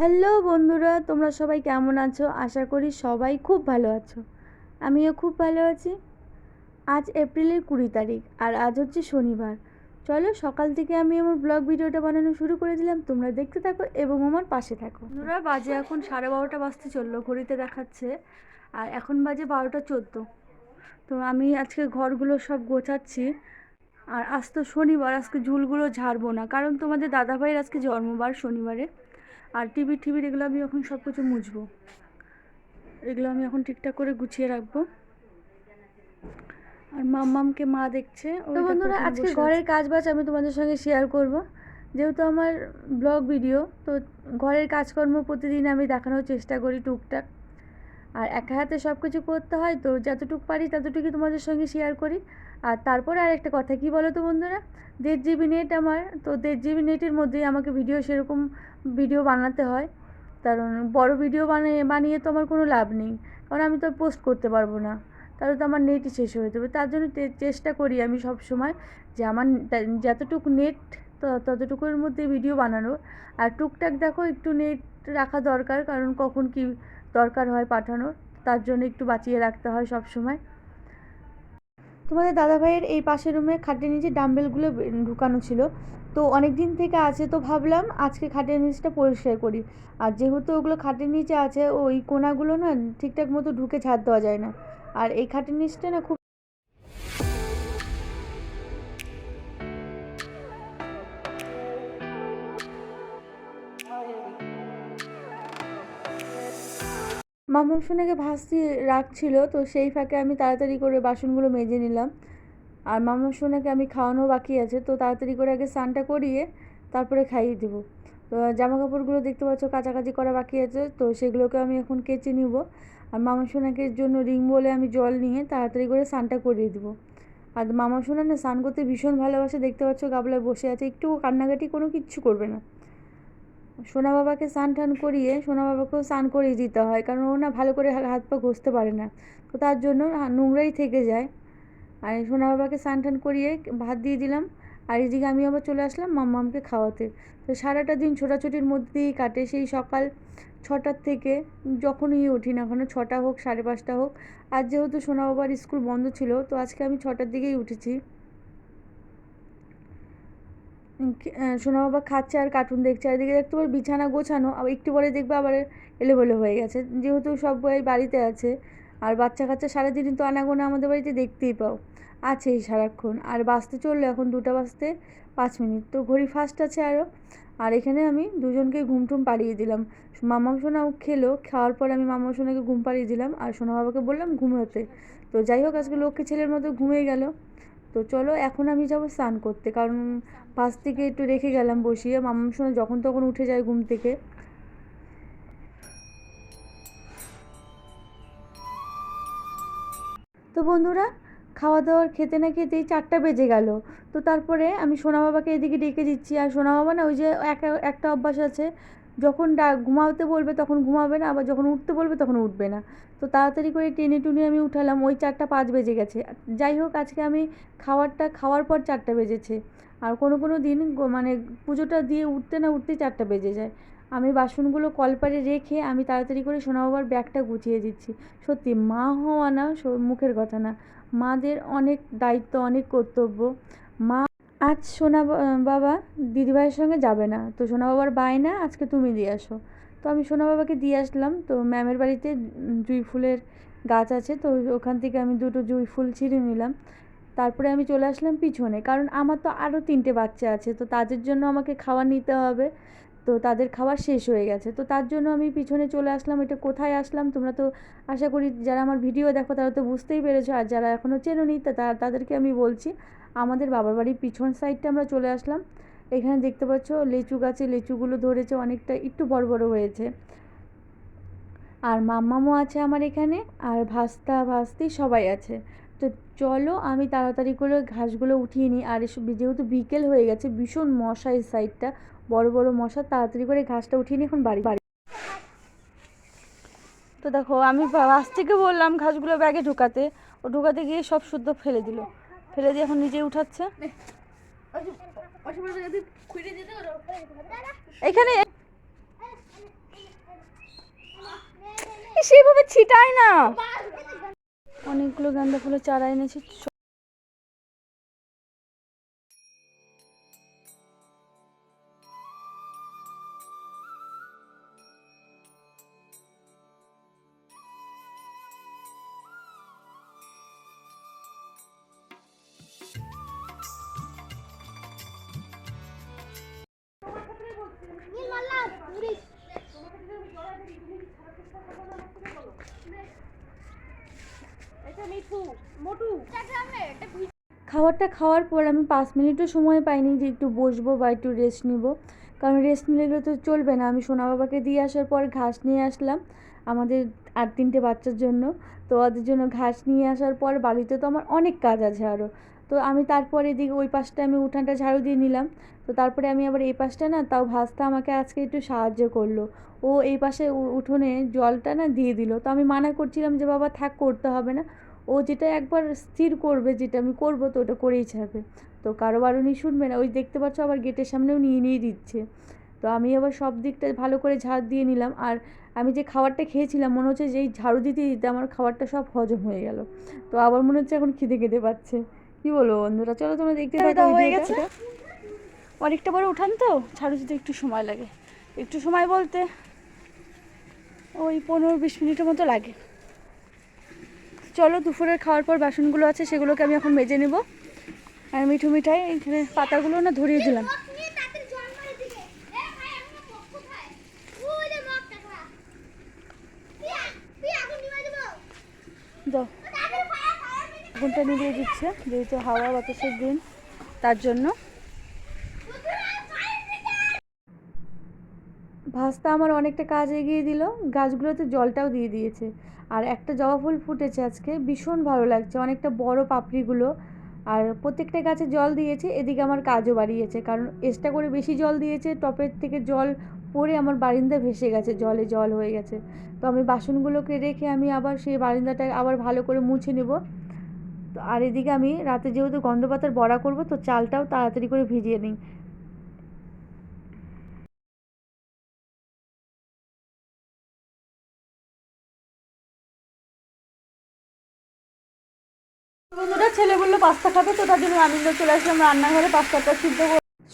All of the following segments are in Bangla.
হ্যালো বন্ধুরা, তোমরা সবাই কেমন আছো? আশা করি সবাই খুব ভালো আছো। আমিও খুব ভালো আছি। আজ এপ্রিলের কুড়ি তারিখ আর আজ হচ্ছে শনিবার। চলো সকাল থেকে আমি আমার ব্লগ ভিডিওটা বানানো শুরু করে দিলাম। তোমরা দেখতে থাকো এবং আমার পাশে থাকো। বন্ধুরা, বাজে এখন সাড়ে বারোটা বাজতে চলল, ঘড়িতে দেখাচ্ছে। আর এখন বাজে বারোটা চোদ্দ। তো আমি আজকে ঘরগুলো সব গোছাচ্ছি। আর আজ তো শনিবার, আজকে ঝুলগুলো ঝাড়বো না। কারণ তোমাদের দাদাভাইয়ের আজকে জন্মবার শনিবারে। আর টিভি টিভির এগুলো আমি এখন সব কিছু মুছবো। এগুলো আমি এখন ঠিকঠাক করে গুছিয়ে রাখব। আর মাম্মামকে মা দেখছে তো বন্ধুরা আজকে ঘরের কাজ বাজ আমি তোমাদের সঙ্গে শেয়ার করব। যেহেতু আমার ব্লগ ভিডিও তো ঘরের কাজকর্ম প্রতিদিন আমি দেখানোর চেষ্টা করি টুকটাক। আর একা হাতে সব কিছু করতে হয়, তো যতটুকু পারি ততটুকুই তোমাদের সঙ্গে শেয়ার করি। আর তারপরে আর একটা কথা, কি বলো তো বন্ধুরা? দেড় জিবি নেট আমার, তো দেড় জিবি নেটের মধ্যেই আমাকে ভিডিও সেরকম ভিডিও বানাতে হয়। কারণ বড় ভিডিও বানিয়ে বানিয়ে তো আমার কোনো লাভ নেই। কারণ আমি তো পোস্ট করতে পারব না। তাহলে তো আমার নেটই শেষ হয়ে যাবে। তার জন্য চেষ্টা করি আমি সব সময় যে আমার যতটুকু নেট ততটুকুর মধ্যে ভিডিও বানানোর। আর টুকটাক দেখো একটু নেট রাখা দরকার, কারণ কখন কি দরকার হয় পাঠানোর, তার জন্য একটু বাঁচিয়ে রাখতে হয় সব সময় তোমাদের দাদাভাইয়ের এই পাশের রুমে খাটের নিচে ডাম্বেলগুলো ঢুকানো ছিল। তো অনেক দিন থেকে আছে তো ভাবলাম আজকে খাটের নিচটা পরিষ্কার করি। আর যেহেতু ওগুলো খাটের নিচে আছে, ওই কোনাগুলো না ঠিকঠাক মতো ঢুকে ছাড় দেওয়া যায় না। আর এই খাটের নিচটা না খুব মামা সোনাকে ভাসতে রাখছিল, তো সেই ফাঁকে আমি তাড়াতাড়ি করে বাসনগুলো মেজে নিলাম। আর মামা সোনাকে আমি খাওয়ানো বাকি আছে, তো তাড়াতাড়ি করে আগে স্নানটা করিয়ে তারপরে খাইয়ে দেবো। তো জামা কাপড়গুলো দেখতে পাচ্ছ কাচাকাচি করা বাকি আছে, তো সেগুলোকে আমি এখন কেচে নিব। আর মামা সোনাকে জন্য রিং বলে আমি জল নিয়ে তাড়াতাড়ি করে স্নানটা করিয়ে দেবো। আর মামা সোনা না স্নান করতে ভীষণ ভালোবাসে, দেখতে পাচ্ছ গাবলায় বসে আছে একটু কান্নাকাটি কোনো কিচ্ছু করবে না। সোনা বাবাকে স্নান টান করিয়ে সোনা বাবাকেও স্নান করিয়ে দিতে হয়, কারণ ও না ভালো করে হাত পা ঘষতে পারে না। তো তার জন্য নোংরাই থেকে যায়। আর সোনা বাবাকে স্নান টান করিয়ে ভাত দিয়ে দিলাম। আর এদিকে আমি আবার চলে আসলাম মাম্মামকে খাওয়াতে। তো সারাটা দিন ছোটাছুটির মধ্যে দিয়েই কাটে। সেই সকাল ছটার থেকে যখনই উঠি না কেন, ছটা হোক, সাড়ে পাঁচটা হোক। আর যেহেতু সোনা বাবার স্কুল বন্ধ ছিল, তো আজকে আমি ছটার দিকেই উঠেছি। সোনা বাবা খাচ্ছে আর কার্টুন দেখছে, আর এদিকে দেখতে পারো বিছানা গোছানো, আবার একটু পরে দেখবে আবার এলোমেলো হয়ে গেছে। যেহেতু সব সবাই বাড়িতে আছে, আর বাচ্চা কাচ্চা সারাদিনই তো আনাগোনা আমাদের বাড়িতে দেখতেই পাও। আছেই সারাক্ষণ, আর বাজতে চলল এখন দুটা বাজতে পাঁচ মিনিট। তো ঘড়ি ফাস্ট আছে আরও আর এখানে আমি দুজনকে ঘুম টুম পাড়িয়ে দিলাম। মামা সোনাও খেলো, খাওয়ার পর আমি মামা সোনাকে ঘুম পাড়িয়ে দিলাম, আর সোনা বাবাকে বললাম ঘুমোতে তো যাই হোক, আজকে লক্ষ্মী ছেলের মতো ঘুমিয়ে গেল। তো চলো এখন আমি যাব স্নান করতে। কারণ পাশ থেকে একটু রেখে গেলাম বসিয়ে। মামার সঙ্গে যখন তখন উঠে যায় ঘুম থেকে। তো বন্ধুরা খাওয়া দাওয়ার খেতে না খেতেই চারটা বেজে গেল। তো তারপরে আমি সোনা বাবাকে এদিকে ডেকে দিচ্ছি। আর সোনা বাবা না ওই যে এক, একটা অভ্যাস আছে। যখন ডা, ঘুমাতে বলবে তখন ঘুমাবে না, আবার যখন উঠতে বলবে তখন উঠবে না। তো তাড়াতাড়ি করে টেনে টুনে আমি উঠালাম, ওই চারটা পাঁচ বেজে গেছে। যাই হোক, আজকে আমি খাবারটা খাওয়ার পর চারটা বেজেছে। আর কোনো কোনো দিন মানে পুজোটা দিয়ে উঠতে না উঠতে চারটা বেজে যায়। আমি বাসনগুলো কলপারে রেখে আমি তাড়াতাড়ি করে সোনা বাবার ব্যাগটা গুছিয়ে দিচ্ছি। সত্যি, মা হওয়া না মুখের কথা না। মাদের অনেক দায়িত্ব, অনেক কর্তব্য। মা আজ সোনা বাবা দিদিভাইয়ের সঙ্গে যাবে না। তো সোনা বাবার বায়না আজকে তুমি দিয়ে আসো। তো আমি সোনা বাবাকে দিয়ে আসলাম। তো ম্যামের বাড়িতে জুঁই ফুলের গাছ আছে, তো ওখান থেকে আমি দুটো জুঁই ফুল ছিঁড়ে নিলাম। তারপরে আমি চলে আসলাম পিছনে। কারণ আমার তো আরও তিনটে বাচ্চা আছে, তো তাদের জন্য আমাকে খাওয়া নিতে হবে। তো তাদের খাবার শেষ হয়ে গেছে। তো তার জন্য আমি পিছনে চলে আসলাম, এটা কোথায় আসলাম তোমরা তো আশা করি যারা আমার ভিডিও দেখো তারা তো বুঝতেই পেরেছ। আর যারা এখনও চেনোনি তাদেরকে আমি বলছি, আমাদের বাবার বাড়ির পিছন সাইডটা আমরা চলে আসলাম। এখানে দেখতে পাচ্ছ লিচু গাছে লিচুগুলো ধরেছে অনেকটা, একটু বড় বড় হয়েছে। আর মাম্মামও আছে আমার এখানে, আর ভাস্তা, ভাস্তি সবাই আছে। তো চলো আমি তাড়াতাড়ি করে ঘাসগুলো উঠিয়ে নিই। আর যেহেতু বিকেল হয়ে গেছে, ভীষণ মশা এই সাইডটা। বড় বড় মশা তাড়াতাড়ি করে ঘাসটা উঠিয়ে নিয়ে এখন বাড়ি বাড়ি তো দেখো, আমি বাস থেকে বললাম ঘাসগুলো ব্যাগে ঢুকাতে। ও ঢুকাতে গিয়ে সব শুদ্ধ ফেলে দিল। ফেলে দিয়ে এখন নিজেই উঠাচ্ছে। এখানে সেভাবে ছিটায় না। অনেকগুলো গাঁদা ফুলের চারা এনেছি। খাবারটা খাওয়ার পর আমি পাঁচ মিনিটও সময় পাইনি যে একটু বসবো বা একটু রেস্ট নিব। কারণ রেস্ট নিলে তো চলবে না। আমি সোনা বাবাকে দিয়ে আসার পর ঘাস নিয়ে আসলাম আমাদের আর তিনটে বাচ্চার জন্য। তো ওদের জন্য ঘাস নিয়ে আসার পর বাড়িতে তো আমার অনেক কাজ আছে আরও তো আমি তারপরে এদিকে ওই পাশটা আমি উঠানটা ঝাড়ু দিয়ে নিলাম। তো তারপরে আমি আবার এই পাশটা না, তাও ভাস্তা আমাকে আজকে একটু সাহায্য করল। ও এই পাশে উঠোনে জলটা না দিয়ে দিল। তো আমি মানা করছিলাম যে, বাবা, থাক, করতে হবে না। ও যেটা একবার স্থির করবে, যেটা আমি করব, তো ওটা করেই ছাড়বে। তো কারও বারণই শুনবে না। ওই দেখতে পাচ্ছ আবার গেটের সামনেও নিয়ে নিয়ে দিচ্ছে। তো আমি আবার সব দিকটা ভালো করে ঝাড় দিয়ে নিলাম। আর আমি যে খাবারটা খেয়েছিলাম, মনে হচ্ছে যে, এই ঝাড়ু দিতে দিতে আমার খাবারটা সব হজম হয়ে গেল। তো আবার মনে হচ্ছে এখন খিদে খেতে পাচ্ছে। কি বলব বন্ধুরা? চলো তোমরা দেখতে থাকো হয়ে গেছে। অনেকটা বড় উঠান তো? ঝাড়ু দিতে একটু সময় লাগে। একটু সময় বলতে ওই পনেরো বিশ মিনিটের মতো লাগে। চলো দুপুরের খাওয়ার পর বাসনগুলো আছে সেগুলোকে আমি এখন মেজে নেব। আর মিঠু মিঠাই এখানে পাতাগুলো না ধরিয়ে দিলাম। দাও। আগুনটা নিভিয়ে দিচ্ছে, যেহেতু হাওয়া বাতাসের দিন, তার জন্য। ভাস্তা আমার অনেকটা কাজ এগিয়ে দিল, গাছগুলোতে জলটাও দিয়ে দিয়েছে। আর একটা জবা ফুল ফুটেছে আজকে, ভীষণ ভালো লাগছে, অনেকটা বড় পাপড়িগুলো। আর প্রত্যেকটা গাছে জল দিয়েছে, এদিকে আমার কাজও বাড়িয়েছে, কারণ এক্সট্রা করে বেশি জল দিয়েছে, টপের থেকে জল পরে আমার বারিন্দা ভেসে গেছে, জলে জল হয়ে গেছে। তো আমি বাসনগুলোকে রেখে আমি আবার সেই বারিন্দাটা আবার ভালো করে মুছে নেব। আর এদিকে আমি রাতে যেহেতু গন্ধপাতার বড়া করব, তো চালটাও তাড়াতাড়ি করে ভিজিয়ে নিই। বন্ধুরা, ছেলে বলল পাস্তা খাবে, তো তার জন্য আমি চলে আসলাম রান্নাঘরে, পাস্তাটা সিদ্ধ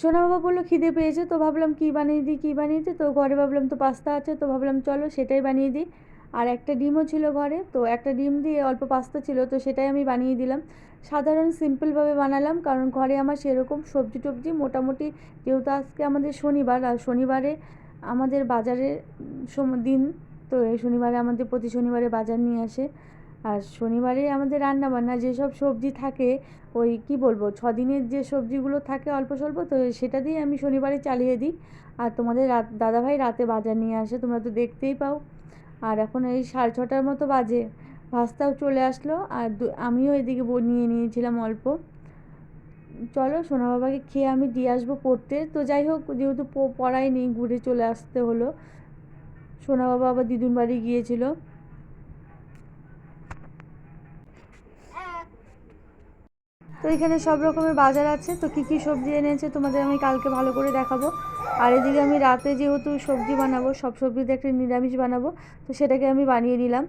সোনা বাবা বলল খিদে পেয়েছে, তো ভাবলাম কী বানিয়ে দিই, কী বানিয়ে দিই, তো ঘরে ভাবলাম তো পাস্তা আছে, তো ভাবলাম চলো সেটাই বানিয়ে দিই। আর একটা ডিমও ছিল ঘরে, তো একটা ডিম দিয়ে অল্প পাস্তা ছিল, তো সেটাই আমি বানিয়ে দিলাম। সাধারণ সিম্পলভাবে বানালাম, কারণ ঘরে আমার সেরকম সবজি টবজি মোটামুটি যেহেতু আজকে আমাদের শনিবার, আর শনিবারে আমাদের বাজারে সম- দিন, তো এই শনিবারে আমাদের প্রতি শনিবারে বাজার নিয়ে আসে। আর শনিবারে আমাদের রান্না বান্না যেসব সবজি থাকে, ওই কি বলব ছ দিনের যে সবজিগুলো থাকে অল্প স্বল্প, তো সেটা দিয়ে আমি শনিবারে চালিয়ে দিই। আর তোমাদের রাত, দাদাভাই রাতে বাজার নিয়ে আসে, তোমরা তো দেখতেই পাও। আর এখন এই সাড়ে ছটার মতো বাজে। ভাস্তাও চলে আসলো আর আমিও এদিকে নিয়ে নিয়েছিলাম অল্প। চলো সোনা বাবাকে খেয়ে আমি দিয়ে আসব পড়তে। তো যাই হোক, যেহেতু পড়াই নেই, ঘুরে চলে আসতে হলো। সোনা বাবা আবার দিদুন বাড়ি গিয়েছিল। তো এখানে সব রকমের বাজার আছে। তো কী কী সবজি এনেছে তোমাদের আমি কালকে ভালো করে দেখাবো। আর এদিকে আমি রাতে যেহেতু সবজি বানাবো, সব সবজিতে একটা নিরামিষ বানাবো, তো সেটাকে আমি বানিয়ে নিলাম।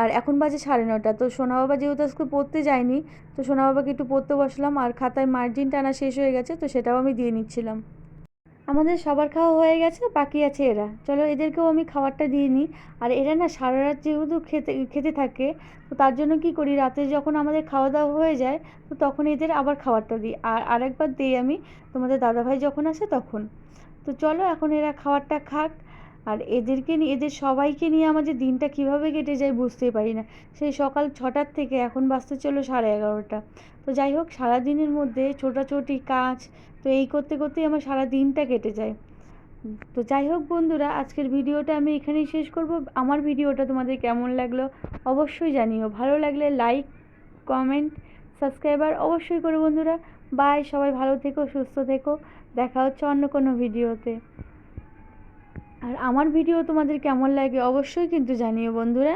আর এখন বাজে সাড়ে নটা, তো সোনা বাবা যেহেতু আজকে পড়তে যায়নি, তো সোনা বাবাকে একটু পড়তে বসলাম। আর খাতায় মার্জিন টানা শেষ হয়ে গেছে, তো সেটাও আমি দিয়ে নিচ্ছিলাম। আমাদের সবার খাওয়া হয়ে গেছে, বাকি আছে এরা। চলো এদেরকেও আমি খাবারটা দিয়ে নিই। আর এরা না সারা রাত যেহেতু খেতে খেতে থাকে, তো তার জন্য কি করি? রাতে যখন আমাদের খাওয়া দাওয়া হয়ে যায়, তো তখন এদের আবার খাবারটা দিই। আর আরেকবার দিই আমি, তোমাদের দাদাভাই যখন আসে তখন। তো চলো এখন এরা খাবারটা খাক। আর এদেরকে নিয়ে, এদের সবাইকে নিয়ে আমার যে দিনটা কীভাবে কেটে যায় বুঝতেই পারি না। সেই সকাল ছটার থেকে এখন বাজতে চলো সাড়ে এগারোটা। তো যাই হোক, সারাদিনের মধ্যে ছোটাছুটি, কাজ, তো এই করতে করতেই আমার সারা দিনটা কেটে যায়। তো যাই হোক বন্ধুরা, আজকের ভিডিওটা আমি এখানেই শেষ করব। আমার ভিডিওটা তোমাদের কেমন লাগল অবশ্যই জানিও। ভালো লাগলে লাইক, কমেন্ট সাবস্ক্রাইবার অবশ্যই করো বন্ধুরা। বাই, সবাই ভালো থেকো, সুস্থ থেকো। দেখা হচ্ছে অন্য কোনো ভিডিওতে। আর আমার ভিডিও তোমাদের কেমন লাগে অবশ্যই কিন্তু জানিও বন্ধুরা।